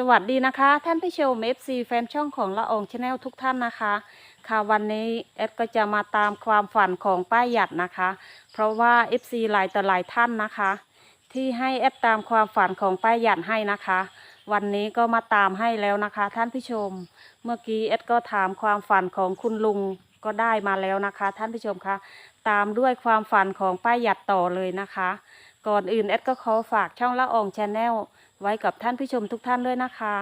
สวัสดีนะคะ ท่านผู้ชม FC แฟนช่องของละอองชาแนลทุกท่านนะคะ ค่ะวันนี้แอดก็จะมาตามความฝันของป้าหยัดนะคะ เพราะว่า FC หลายต่อหลายท่านนะคะ ที่ให้แอดตามความฝันของป้าหยัดให้นะคะ วันนี้ก็มาตามให้แล้วนะคะ ท่านผู้ชม เมื่อกี้แอดก็ถามความฝันของคุณลุงก็ได้มาแล้วนะคะ ท่านผู้ชมคะตามด้วยความฝันของป้าหยัดต่อเลยนะคะ ก่อนอื่นแอดก็ขอฝากช่องละอองชาแนล ไว้กับท่านผู้ชมทุกท่านด้วยนะคะ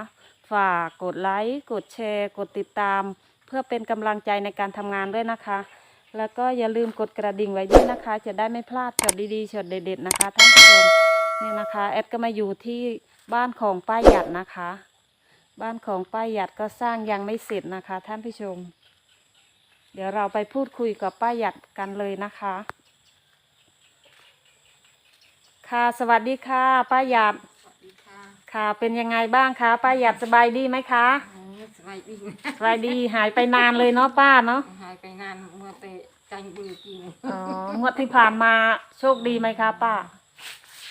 ฝากกดไลค์กดแชร์ กดติดตาม เพื่อเป็นกำลังใจในการทำงานด้วยนะคะ แล้วก็อย่าลืมกดกระดิ่งไว้ด้วยนะคะ จะได้ไม่พลาดช็อตดีๆช็อตเด็ดๆนะคะท่านผู้ชมนี่นะคะแอดก็มาอยู่ที่บ้านของป้าหยัดนะคะ บ้านของป้าหยัดก็สร้างยังไม่เสร็จนะคะ ท่านผู้ชม เดี๋ยวเราไปพูดคุยกับป้าหยัดกันเลยนะคะ ค่ะสวัสดีค่ะป้าหยัด ค่ะค่ะ เป็นยังไงบ้างคะป้าหยัดสบายดีไหมคะโอ้สบายดีสบายดีหายไปนานเลยเนาะป้าเนาะหายไปนานเมื่อแต่จังบือกินอ๋องวดที่ผ่านมาโชคดีไหมคะป้า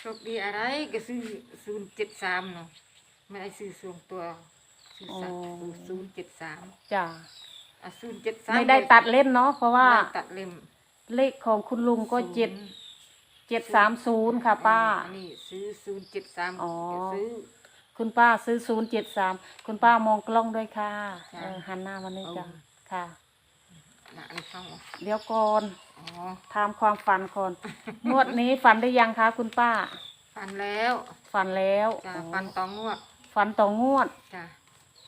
โชคดีอะไรก็ซื้อศูนย์เจ็ดสามเนาะไม่ได้ซื้อส่วนตัวซื้อสักศูนย์เจ็ดสามจ้ะอะศูนย์เจ็ดสามไม่ได้ตัดเล่นเนาะเพราะว่าไม่ได้ตัดเล่ม เลขของคุณลุงก็เจ็ด เจ็ดสามศูนย์ค่ะป้า อันนี้ซื้อศูนย์เจ็ดสามอ๋อ ซื้อ คุณป้าซื้อศูนย์เจ็ดสามคุณป้ามองกล้องด้วยค่ะจ้ะเออหันหน้ามานี่จ้ะเอา ค่ะน่ะอันนี้เข้าเดี๋ยวก่อนอ๋อถามความฝันก่อน งวดนี้ฝันได้ยังคะคุณป้า ฟันแล้วฝันแล้วจ้ะอ๋อฟันตองงวดฝันต่องวด จ้ะ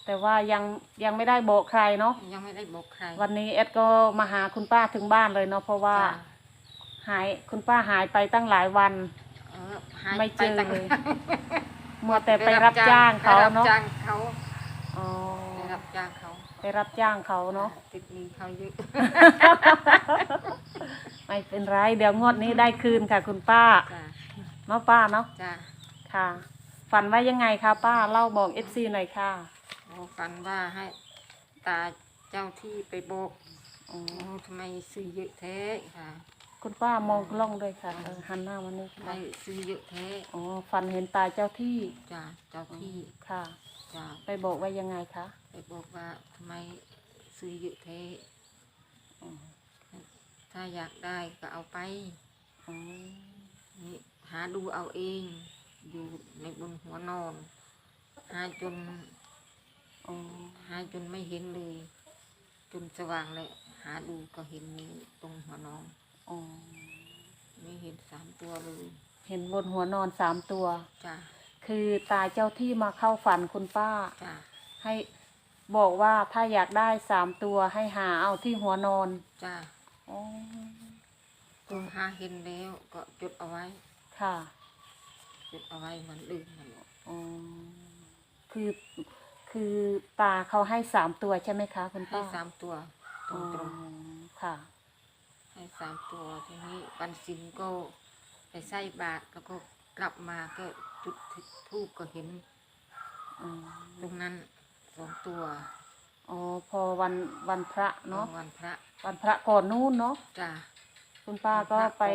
แต่ว่ายังยังไม่ได้บอกใครเนาะยังไม่ได้บอกใครวันนี้เอ็ดก็มาหาคุณป้าถึงบ้านเลยเนาะเพราะว่าจ้ะ หายคุณป้าหายไปตั้งหลายวันเออหายไม่เจอ ปตั้งเลยมัวแต่ไปรับจ้างเขาไปรับเนาะจ้างเขาอ๋อไปรับจ้างเขาไปรับจ้างเขาเนาะ ติดหนี้เขาเยอะ ไม่เป็นไร เดี๋ยวงวดนี้ได้คืนค่ะ คุณป้าจ้าเนาะป้าเนาะจ้าค่ะ ฝันว่ายังไงคะป้าเล่าบอกเอฟซีหน่อยค่ะโอ้ฝันว่าให้ตาเจ้าที่ไปโบกอ๋อ โอ้ทำไมซื้อเยอะแท้ค่ะ คุณป้ามองกล้องด้วยค่ะเออหันหน้ามานี่ทำไมค่ะซื้อเยอะแท้อ๋อฝันเห็นตาเจ้าที่จ้าเจ้าที่ค่ะ จ้าไปบอกว่ายังไงคะไปบอกว่าทำไมซื้อเยอะแท้อ๋อถ้าอยากได้ก็เอาไปอ๋อนี่หาดูเอาเอง อยู่ในบนหัวนอน หาจนอ๋อหาจนไม่เห็นเลย จนสว่างเลยหาดูก็เห็นมีตรงหัวนอน อ๋อไม่เห็นสามตัวเลยเห็นบนหัวนอนสามตัว จ้าคือตาเจ้าที่มาเข้าฝันคุณป้า จ้าให้บอกว่าถ้าอยากได้สามตัวให้หาเอาที่หัวนอนจ้าอ๋อก็หาเห็นแล้วก็จดเอาไว้ ค่ะจดเอาไว้เหมือนลืมนั่นแหละอ๋อคือคือตาเขาให้สามตัวใช่ไหมคะคุณให้ป้าสามตัวตรอ๋องค่ะๆให้ สามตัวทีนี้วันศิลก็ไปใส่บาตรแล้วก็กลับมาก็จุดทูบก็เห็นอ๋อตรงนั้นสองตัวอ๋อพอวันวันพระเนาะวันพระ วันพระก่อนนู่นเนาะจ้าคุณป้าก็วันพระไปก่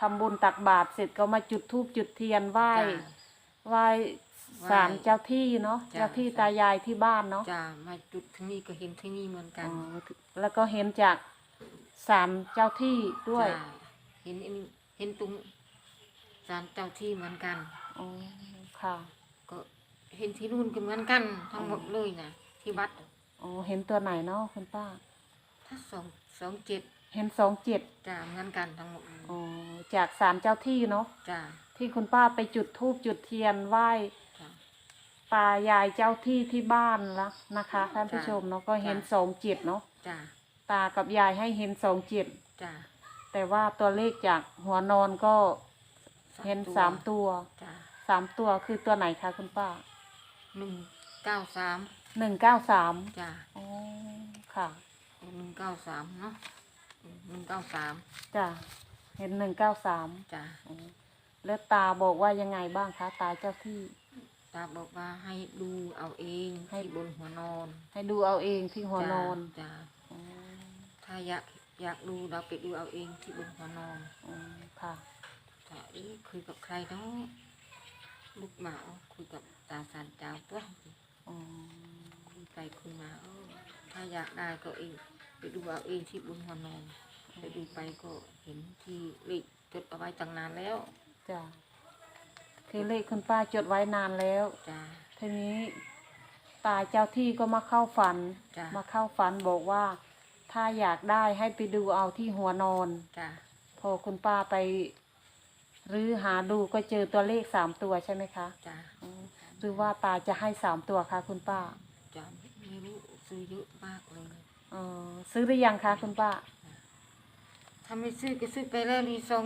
ทำบุญตักบาตรเสร็จก็มาจุดธูปจุดเทียนไหว้จ้าไหว้ศาลไหว้เจ้าที่เนาะจ้ะเจ้าที่ตายายที่บ้านเนาะจ้ามาจุดที่นี่ก็เห็นที่นี่เหมือนกันอ๋อแล้วก็เห็นจาก ศาลเจ้าที่ด้วย จ้าเห็นอันนี้เห็นตรงศาลเจ้าที่เหมือนกันอ๋อค่ะ ก็เห็นที่นู่นก็เหมือนกัน ทั้งหมดเลยนะที่วัดอ๋อเห็นตัวไหนเนาะคุณป้า ถ้าสองสองเจ็ดเห็นสองเจ็ดจ้าเหมือนกันทั้งหมดเลยอ๋อจากศาลเจ้าที่เนาะจ้าที่คุณป้าไปจุดธูปจุดเทียนไหว้ จ้าตายายเจ้าที่ที่บ้านละนะคะ ท่านผู้ชมเนาะก็เห็นจ้ะ สองเจ็ดเนาะจ้า ตากับยายให้เห็นสองเจ็ดจ้าแต่ว่าตัวเลขจากหัวนอนก็เห็นสามตัวจ้าสามตัวคือตัวไหนคะคุณป้าหนึ่งเก้าสามหนึ่งเก้าสามจ้าอ๋อค่ะหนึ่งเก้าสามเนาะหนึ่งเก้าสามจ้ะเห็นหนึ่งเก้าสามจ้าแล้วตาบอกว่ายังไงบ้างคะตาเจ้าที่ ตาบอกว่าให้ดูเอาเองให้ที่บนหัวนอน ให้ดูเอาเองที่หัวนอนจ้าอ๋อ ถ้าอยากอยากดูเราไปดูเอาเองที่บนหัวนอนอ๋อค่ะจ้าเอ๊ะคุยกับใครเนาะลูกหมาคุยกับตาสารเจ้าตัวอ๋อ คุยไปคุยมาเออถ้าอยากได้ก็เองไปดูเอาเองที่บุญหัวนอนไปดูไปก็เห็นที่เลขจดเอาไว้ตั้งนานแล้วจ้ะคือเลขคุณป้าจดไว้นานแล้ว จ้า ทีนี้ตาเจ้าที่ก็มาเข้าฝัน จ้ะ มาเข้าฝันบอกว่า ถ้าอยากได้ให้ไปดูเอาที่หัวนอน จ้าพอคุณป้าไปรื้อหาดูก็เจอตัวเลขสามตัวใช่ไหมคะจ้าอืมหรือว่าตาจะให้สามตัวคะคุณป้าจ้าไม่รู้ซื้อเยอะมากเลย เออซื้อหรือยังคะคุณป้า ถ้าไม่ซื้อก็ซื้อไปแล้วนี่สอง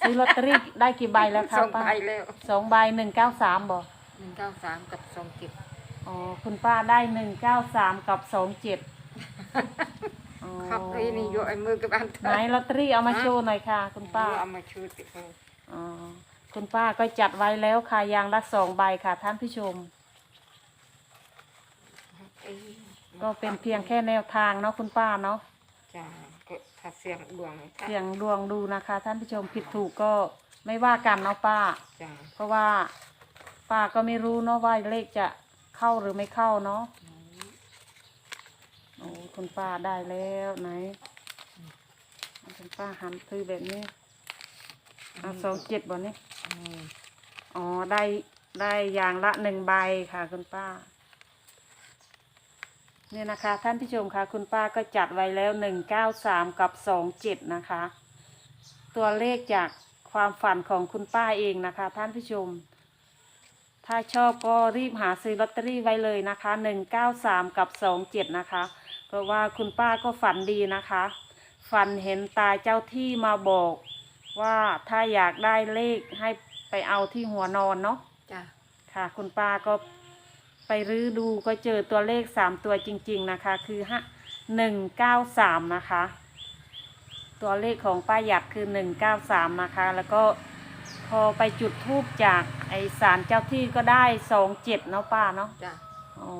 ซื้อลอตเตอรี่ได้กี่ใบแล้วคะสองป้าใบแล้วสองใบหนึ่งเก้าสามบอกหนึ่งเก้าสามกับสองเจ็ดอ๋อคุณป้าได้หนึ่งเก้าสามกับสองเจ็ด ครับไอ้นี่โยไอ้มือกับอันเถไหนลอตเตอรี่เอามาโชว์หน่อยค่ะ คุณป้าเอามาชูติดเลยอ๋อคุณป้าก็จัดไว้แล้วค่ะยางละสองใบค่ะ ท่านผู้ชมเอ้ยก็เป็นเพียงแค่แนวทางเนาะคุณป้าเนาะจ้าก็ถ้าเสียงดวงถ้าเสี่ยงดวงดูนะคะ ท่านผู้ชมผิดถูกก็ไม่ว่ากันเนาะป้าจ้าเพราะว่าป้าก็ไม่รู้เนาะว่าเลขจะเข้าหรือไม่เข้าเนาะโอ้ คุณป้าได้แล้วไหนคุณป้าหันคือแบบนี้เอาสองเจ็ดบ่นี่อืมอ๋อได้ได้อย่างละหนึ่งใบค่ะคุณป้า เนี่ยนะคะ ท่านผู้ชมคะคุณป้าก็จัดไว้แล้วหนึ่งเก้าสามกับสองเจ็ดนะคะ ตัวเลขจากความฝันของคุณป้าเองนะคะ ท่านผู้ชม ถ้าชอบก็รีบหาซื้อลอตเตอรี่ไว้เลยนะคะหนึ่งเก้าสามกับสองเจ็ดนะคะ เพราะว่าคุณป้าก็ฝันดีนะคะ ฝันเห็นตาเจ้าที่มาบอกว่าถ้าอยากได้เลขให้ไปเอาที่หัวนอนเนาะจ้าค่ะ คุณป้าก็ไปรื้อดูก็เจอตัวเลขสามตัวจริง ๆนะคะ คือฮะหนึ่งเก้าสามนะคะ ตัวเลขของป้าหยัดคือหนึ่งเก้าสามนะคะ แล้วก็พอไปจุดทูบจากไอสารเจ้าที่ก็ได้สองเจ็ดเนาะป้าเนาะจ้าอ๋อ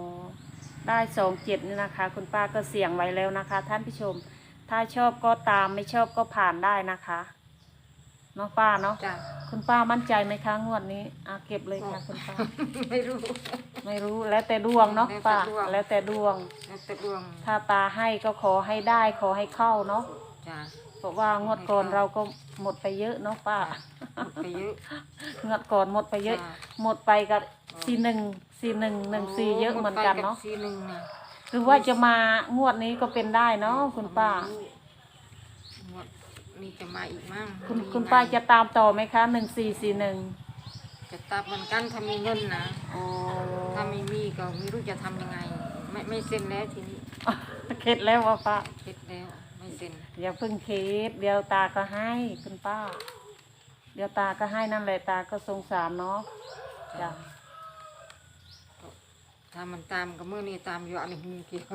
ได้สองเจ็ดนี่นะคะ คุณป้าก็เสี่ยงไว้แล้วนะคะ ท่านผู้ชม ถ้าชอบก็ตามไม่ชอบก็ผ่านได้นะคะเนาะป้าเนาะจ้าคุณป้ามั่นใจไหมคะงวดนี้อะเก็บเลยค่ะคุณป้า ไม่รู้ ไม่รู้แล้วแต่ดวงเนาะแล้วแต่ป้าดวง แล้วแต่ดวง แล้วแต่ดวงถ้าตาให้ก็ขอให้ได้ขอให้เข้าเนาะจ้าเพราะว่างวดก่อนเราก็หมดไปเยอะเนาะป้า หมดไปเยอะ งวดก่อนหมดไปเยอะ จ้ะ หมดไปกับ สี่หนึ่งสี่หนึ่งหนึ่งสี่เยอะเหมือนกันเนาะสี่หนึ่งนะหรือว่าจะมางวดนี้ก็เป็นได้เนาะคุณป้าหมดนี่จะมาอีกมั้งคุณมีคุณไหมป้าจะตามต่อไหมคะหนึ่งสี่สี่หนึ่งจะตับเหมือนกันถ้ามีเงินนะอ๋อถ้าไม่มีก็ไม่รู้จะทำยังไง ไม่ไม่เซ็นแล้วทีนี้เข็ดแล้วว่าป้าเช็ดแล้วไม่เซ็นอย่าเพิ่งเข็ดเดี๋ยวตาก็ให้คุณป้า เดี๋ยวตาก็ให้นั่นแหละตาก็สงสารเนาะจ้ะ ถ้ามันตามก็เมื่อนี้ตามอยู่อันนี้มีเกี่ยว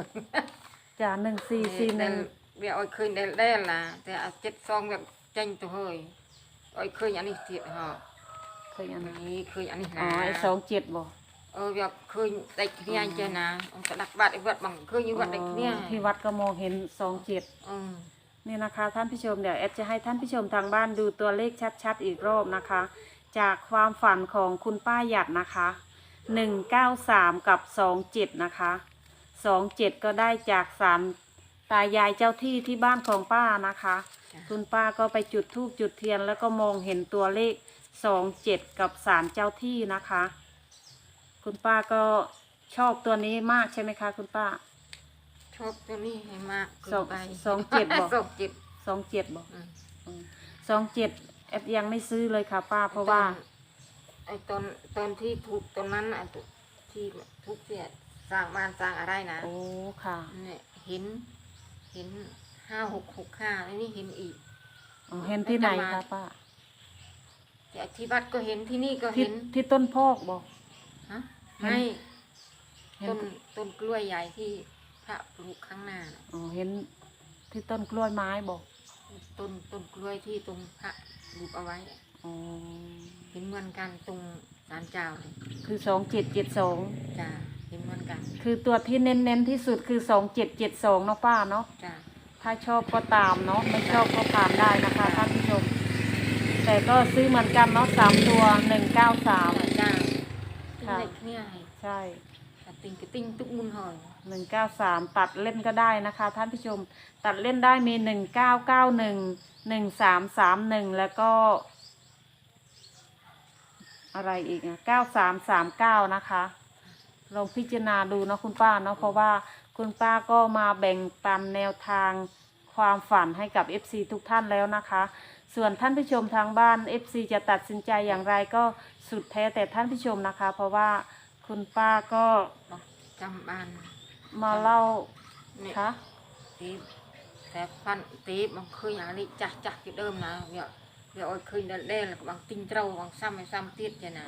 จ้ะหนึ่งสี่สี่หนึ่งเดี๋ยวเอาคืนได้ได้ละแต่เอาเจ็ดซองแบบเจ้งตัวเฮ้ยเอาคืนอันนี้เสียฮะเคยอันไหนอันนี้คืนอันนี้อ๋อนะไอ้สองเจ็ดบ่เออแบบคืนได้ขี้ยเจอนะเอาสลักบาทไอ้วัดบังคืนอยู่วัดได้ขี้ยอ๋อที่วัดก็มองเห็นสองเจ็ดอืมนี่นะคะท่านผู้ชมเดี๋ยวแอดจะให้ท่านผู้ชมทางบ้านดูตัวเลขชัดๆอีกรอบนะคะ จากความฝันของคุณป้าหยัดนะคะ หนึ่งเก้าสามกับสองเจ็ดนะคะสองเจ็ดก็ได้จากสารตายายเจ้าที่ที่บ้านของป้านะคะจ้ะคุณป้าก็ไปจุดธูปจุดเทียน แล้วก็มองเห็นตัวเลขสองเจ็ดกับสารเจ้าที่นะคะ คุณป้าก็ชอบตัวนี้มากใช่ไหมคะ คุณป้าชอบตัวนี้ให้มากเกิสอนงไปสองเจ็ดบอกสองเจ็ดสองเจ็ดบอกอืมสองเจ็ดแอดยังไม่ซื้อเลยค่ะ ป้าเพราะว่า ไอ้ตอนตอนที่ถูกตอนนั้นน่ะที่ทุกเสียสร้างบ้านสร้างอะไรนะโอ้ค่ะเนี่ยเห็น เห็นห้าหกหกห้าแล้วนี่เห็นอีกอ๋อเห็นที่ไหนไม่คะจำมาป้าแต่ที่วัดก็เห็นที่นี่ก็ที่เห็นที่ต้นโพอกบอกฮะเห็นไม่เห็นต้นต้นกล้วยใหญ่ที่พระปลูกข้างหน้าน่ะอ๋อเห็นที่ต้นกล้วยไม้บอกต้นต้นกล้วยที่ตรงพระปลูกเอาไว้อ๋อ เห็นเหมือนกันตรงศาลเจ้าเลยคือสองเจ็ดเจ็ดสองจ้าเห็นเหมือนกันคือตัวที่เน้นเน้นที่สุดคือสองเจ็ดเจ็ดสองเนาะป้าเนาะจ้าถ้าชอบก็ตามเนาะไม่ชอบก็ผ่านได้นะคะท่านผู้ชม แต่ก็ซื้อเหมือนกันเนาะสามตัวหนึ่งเก้าสาม จ้าค่ะเนี่ยใช่ติงกติงตุกมุนหอยหนึ่งเก้าสามตัดเล่นก็ได้นะคะ ท่านผู้ชมตัดเล่นได้มีหนึ่งเก้าเก้าหนึ่งหนึ่งสามสามหนึ่งแล้วก็ อะไรอีกเก้าสามสามเก้านะคะลองพิจารณาดูนะคุณป้าเนาะเพราะว่าคุณป้าก็มาแบ่งปันแนวทางความฝันให้กับ FC ทุกท่านแล้วนะคะ ส่วนท่านผู้ชมทางบ้าน FC จะตัดสินใจอย่างไรก็สุดแท้แต่ท่านผู้ชมนะคะ เพราะว่าคุณป้าก็จำบ้านมาเล่าคะตีแต่ฟันตีมันคืออย่างนี้จ้กจ้ะกเดิมนะเนี่ย เดี๋ยวเคยเดิแเดิบางติงเจ้าบางซ้ำไม่ซ้ำติดจ้ะนะ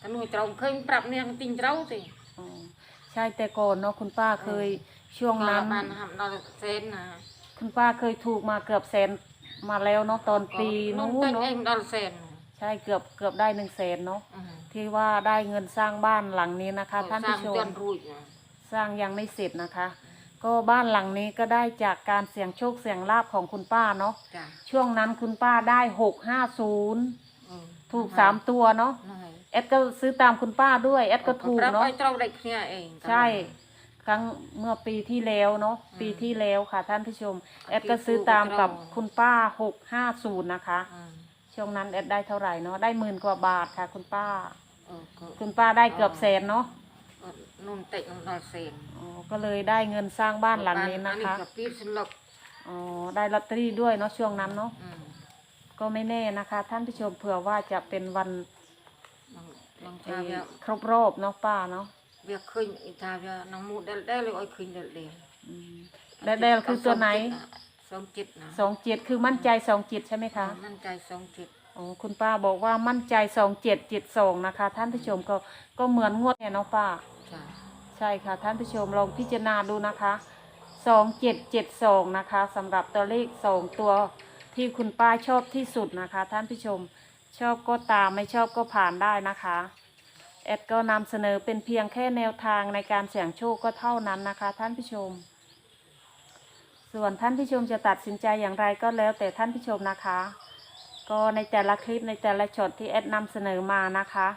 ถ้าหนูเจ้าเคยปรับเนี่ยติงเจ้าสิใช่แต่ก่อนเนาะคุณป้าเคยช่วงนั้นมันทำเราเซนนะคุณป้าเคยถูกมาเกือบแสนมาแล้วเนาะตอนปีนู้นเนาะใช่เกือบเกือบได้หนึ่งแสนเนาะที่ว่าได้เงินสร้างบ้านหลังนี้นะคะ ท่านผู้ชมสร้างยังไม่เสร็จนะคะ ก็บ้านหลังนี้ก็ได้จากการเสี่ยงโชคเสี่ยงลาบของคุณป้าเนาะ ចា ช่วงนั้นคุณป้าได้หกห้าศูนย์ អឺ ถูกสามตัวเนาะ ហ្នឹងហើយ แอดก็ซื้อตามคุณป้าด้วยแอดก็ถูก ប្រាប់ เนาะ ឲ្យត្រូវដាច់គ្នាឯង ใช่ ครั้งเมื่อปีที่แล้วเนาะ อืม ปีที่แล้วค่ะท่านผู้ชม แอด ที่ ก็ซื้อตามกับ ถูก คุณป้าหกห้าศูนย์นะคะ អឺ ช่วงนั้นแอดได้เท่าไหร่เนาะได้หมื่นกว่าบาทค่ะ คุณป้า អឺក៏ คุณป้าได้เกือบแสนเนาะ នោះបន្តិចនោះដល់សេន อ๋อ ก็เลยได้เงินสร้างบ้านหลังนี้นะคะอ๋อ ได้ลอตเตอรี่ด้วยเนาะช่วงนั้นเนาะก็ไม่แน่นะคะ ท่านผู้ชมเผื่อว่าจะเป็นวันบอครบรอบเนาะป้าเนาะเบียขึ้นอีทาเวียน้องมูดได้เลยอ้อยขึ้นเด็ดเลยนอืมและดลคือตัวไหนสองจิตนะสองเจ็ดคือมั่นใจสองเจ็ดใช่ไหมคะ มั่นใจสองจิตอ๋อคุณป้าบอกว่ามั่นใจสองเจ็ดเจ็ดสองนะคะ ท่านผู้ชมก็ก็เหมือนงวดเนี่ยเนาะป้า ใช่ค่ะท่านผู้ชมลองพิจารณาดูนะคะสองเจ็ดเจ็ดสองนะคะสำหรับตัวเลขสองตัวที่คุณป้าชอบที่สุดนะคะ ท่านผู้ชมชอบก็ตามไม่ชอบก็ผ่านได้นะคะแอดก็นำเสนอเป็นเพียงแค่แนวทางในการเสี่ยงโชคก็เท่านั้นนะคะ ท่านผู้ชม ส่วนท่านผู้ชมจะตัดสินใจอย่างไรก็แล้วแต่ท่านผู้ชมนะคะ ก็ในแต่ละคลิปในแต่ละช็อตที่แอดนำเสนอมานะคะ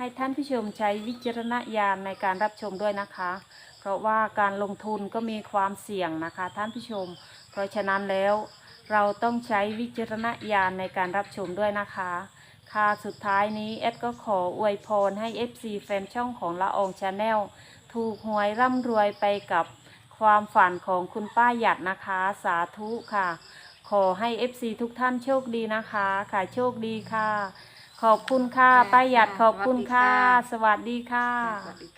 ให้ท่านผู้ชมใช้วิจารณญาณในการรับชมด้วยนะคะ เพราะว่าการลงทุนก็มีความเสี่ยงนะคะ ท่านผู้ชม เพราะฉะนั้นแล้ว เราต้องใช้วิจารณญาณในการรับชมด้วยนะคะ ค่ะสุดท้ายนี้แอดก็ขออวยพรให้ FC แฟนช่องของละอองชาแนลถูกหวยร่ำรวยไปกับความฝันของคุณป้าหยัดนะคะสาธุค่ะ ขอให้ FC ทุกท่านโชคดีนะคะ ค่ะโชคดีค่ะ ขอบคุณค่ะป้าหยัดขอบคุณค่ะ สวัสดีค่ะ สวัสดีค่ะ